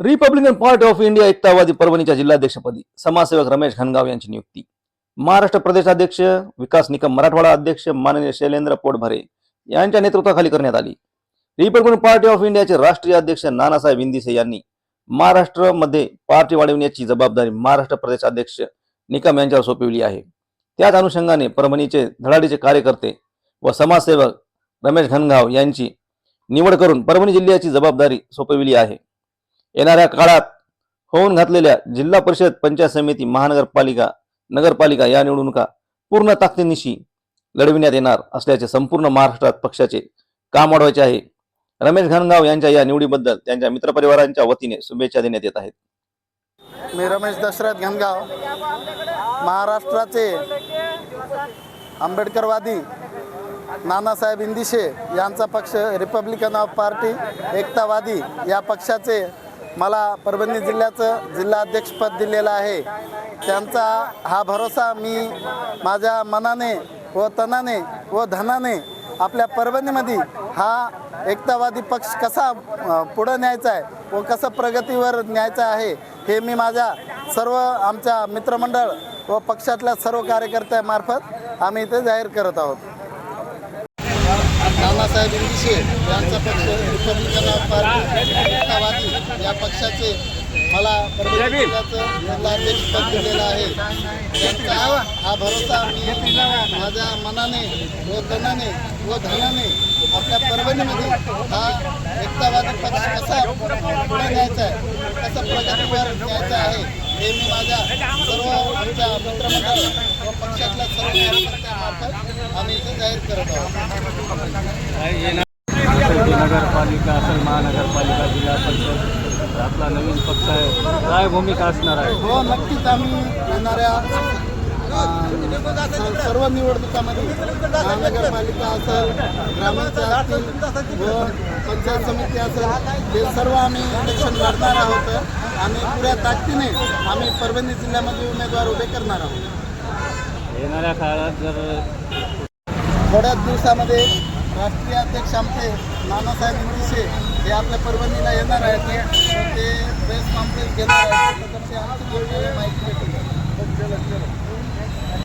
Republican party of India एकतावादी परभणीच्या जिल्हाध्यक्षपदी समाजसेवक रमेश घनगाव यांची नियुक्ती. महाराष्ट्र प्रदेशाध्यक्ष विकास निकम मराठवाडा अध्यक्ष माननीय शैलेंद्र पोटभरे यांच्या नेतृत्वाखाली करण्यात आली. रिपब्लिकन पार्टी ऑफ इंडियाचे राष्ट्रीय अध्यक्ष नानासाहेब इंदिसे यांनी महाराष्ट्रामध्ये पार्टी वाढविण्याची जबाबदारी महाराष्ट्र प्रदेश अध्यक्ष निकम यांच्यावर सोपविली आहे. त्याच अनुषंगाने परभणीचे धडाडीचे कार्यकर्ते व समाजसेवक रमेश घनगाव यांची निवड करून परभणी जिल्ह्याची जबाबदारी सोपविली आहे. येणाऱ्या काळात होऊन घातलेल्या जिल्हा परिषद पंचायत समिती महानगरपालिका नगरपालिका या निवडणुका पूर्ण ताकदीनिशी लढविण्यात येणार असल्याचे संपूर्ण महाराष्ट्रात पक्षाचे काम वाढवायचे आहे. रमेश घनगाव यांच्या या निवडीबद्दल त्यांच्या मित्रपरिवारांच्या वतीने शुभेच्छा देण्यात येत आहेत. मी रमेश दशरथ घनगाव महाराष्ट्राचे आंबेडकरवादी नानासाहेब इंदिशे यांचा पक्ष रिपब्लिकन ऑफ पार्टी एकतावादी या पक्षाचे मला परभणी जिल्ह्याचं जिल्हाध्यक्षपद दिलेलं आहे. त्यांचा हा भरोसा मी माझ्या मनाने व तनाने व धनाने आपल्या परभणीमध्ये हा एकतावादी पक्ष कसा पुढं न्यायचा आहे व कसं प्रगतीवर न्यायचं आहे हे मी माझ्या सर्व आमच्या मित्रमंडळ व पक्षातल्या सर्व कार्यकर्त्यामार्फत आम्ही इथे जाहीर करत आहोत. नानासाहेब इंदिशे यांचा पक्ष रिपब्लिकन ऑफ पार्टी या पक्षाचे मला जिल्हाध्यक्षपद दिलेलं आहे. त्यांचा हा भरोसा मी माझ्या मनाने व तनाने व धनाने आपल्या परभणीमध्ये हा एकतावादी पक्ष कसा पुढे न्यायचा आहे कसं प्रगतीवर न्यायचा आहे हे मी माझ्या सर्व आमच्या मित्रमंडळ व पक्षातल्या सर्व कार्यकर्त्यांमार्फत आम्ही इथे जाहीर करत आहोत. नगरपालिका असेल महानगरपालिका जिल्हा परिषद. आपला नवीन पक्ष आहे. काय भूमिका असणार आहे. हो नक्कीच आम्ही येणाऱ्या सर्व निवडणुकामध्ये महानगरपालिका असेल असतील व पंचायत समिती असेल हे सर्व आम्ही इलेक्शन लढणार आहोत. आणि पुऱ्या ताकदीने आम्ही परभणी जिल्ह्यामध्ये उमेदवार उभे करणार आहोत. येणाऱ्या काळात जर थोड्याच दिवसामध्ये राष्ट्रीय अध्यक्ष आमचे नानासाहेब इंदिशे हे आपल्या परभणीला येणार आहेत. ते प्रेस कॉन्फरन्स घेणार आहेत. त्याच्याविषयी आणखी माहिती भेटेल.